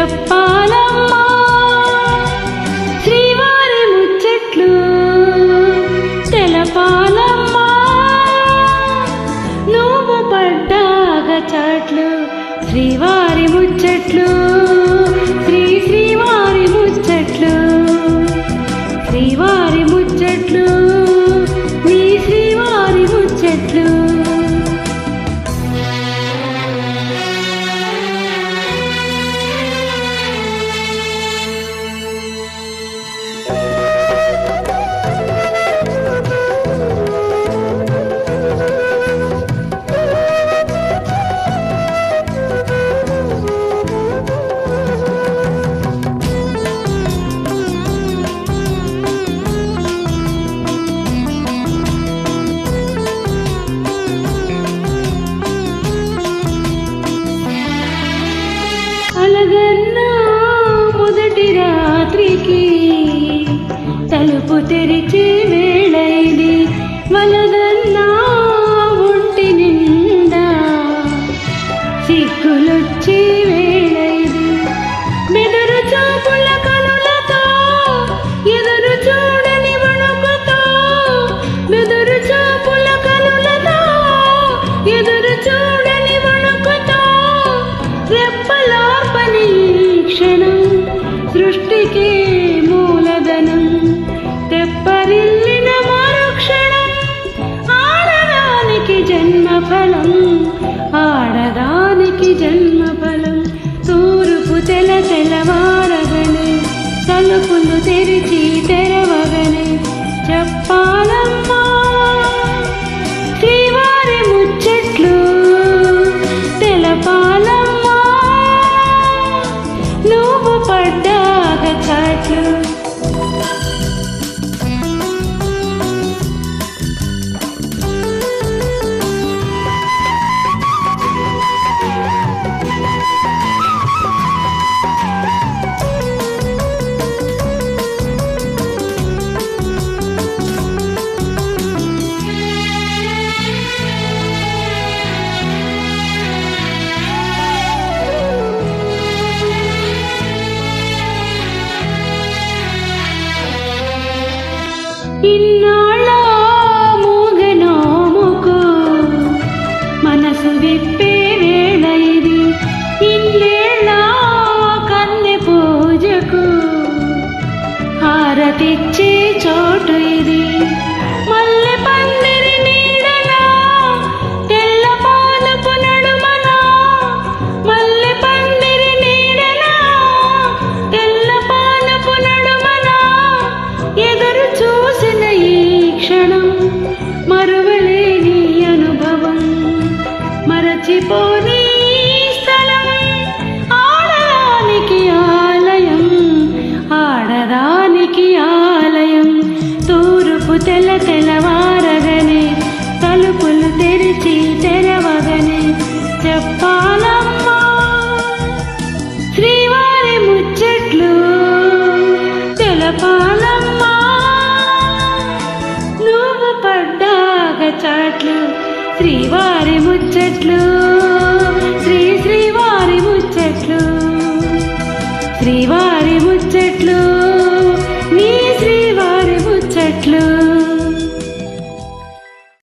చెప్పాలమ్మా. శ్రీవారి ముచ్చట్లు తెలపాలమ్మా. నువ్వు పడ్డాగ చాట్లు శ్రీవారి ముచ్చట్లు. తలుపు తెరిచి వేళ ఇది వలదన్నా ఒంటి నిండా సిగ్గులొచ్చి వేళ ఆడదానికి జన్మ ఫలం తూర్పు తెల తెలవారగనే తలుపులు తెరిచి హారతిచ్చే చోటు ఇది. మల్లె పందిరి నీడనా తెల్ల పాలపు మల్లె పందిరి తెల్ల ఎదురు చూసిన ఈ క్షణం మరువలేని అనుభవం. మరచిపోని తెల తెలవారగనే తలుపులు తెరిచి తెరవగనే చెప్పాలమ్మా శ్రీవారి ముచ్చట్లు తెలపాలమ్మా. నువ్వు పడ్డాక చాట్లు శ్రీవారి ముచ్చట్లు శ్రీ శ్రీవారి ముచ్చట్లు. శ్రీవారి ముచ్చట్లు నీ శ్రీవారి ముచ్చట్లు.